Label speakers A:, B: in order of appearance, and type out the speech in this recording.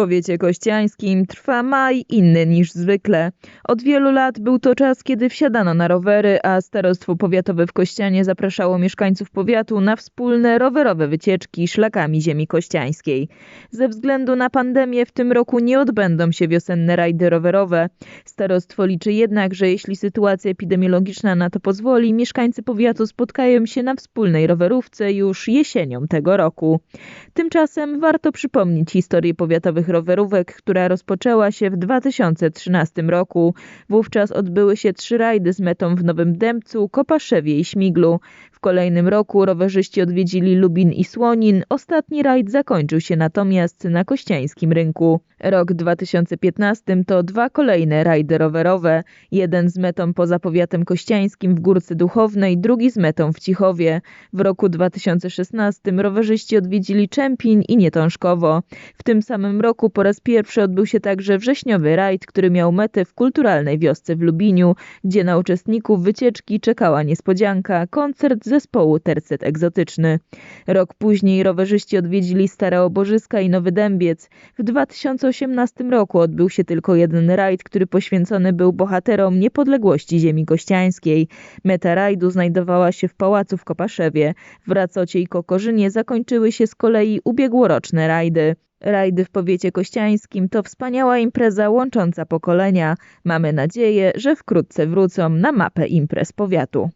A: powiecie kościańskim trwa maj inny niż zwykle. Od wielu lat był to czas, kiedy wsiadano na rowery, a Starostwo Powiatowe w Kościanie zapraszało mieszkańców powiatu na wspólne rowerowe wycieczki szlakami ziemi kościańskiej. Ze względu na pandemię w tym roku nie odbędą się wiosenne rajdy rowerowe. Starostwo liczy jednak, że jeśli sytuacja epidemiologiczna na to pozwoli, mieszkańcy powiatu spotkają się na wspólnej rowerówce już jesienią tego roku. Tymczasem warto przypomnieć historię powiatowych rowerówek, która rozpoczęła się w 2013 roku. Wówczas odbyły się trzy rajdy z metą w Nowym Dębcu, Kopaszewie i Śmiglu. W kolejnym roku rowerzyści odwiedzili Lubin i Słonin. Ostatni rajd zakończył się natomiast na Kościańskim Rynku. Rok 2015 to dwa kolejne rajdy rowerowe. Jeden z metą poza powiatem kościańskim w Górce Duchownej, drugi z metą w Cichowie. W roku 2016 rowerzyści odwiedzili Czempin i Nietążkowo. W tym samym roku po raz pierwszy odbył się także wrześniowy rajd, który miał metę w kulturalnej wiosce w Lubiniu, gdzie na uczestników wycieczki czekała niespodzianka, koncert zespołu Tercet Egzotyczny. Rok później rowerzyści odwiedzili Stare Obożyska i Nowy Dębiec. W 2018 roku odbył się tylko jeden rajd, który poświęcony był bohaterom niepodległości ziemi kościańskiej. Meta rajdu znajdowała się w pałacu w Kopaszewie. W Racocie i Kokorzynie zakończyły się z kolei ubiegłoroczne rajdy. Rajdy w powiecie kościańskim to wspaniała impreza łącząca pokolenia. Mamy nadzieję, że wkrótce wrócą na mapę imprez powiatu.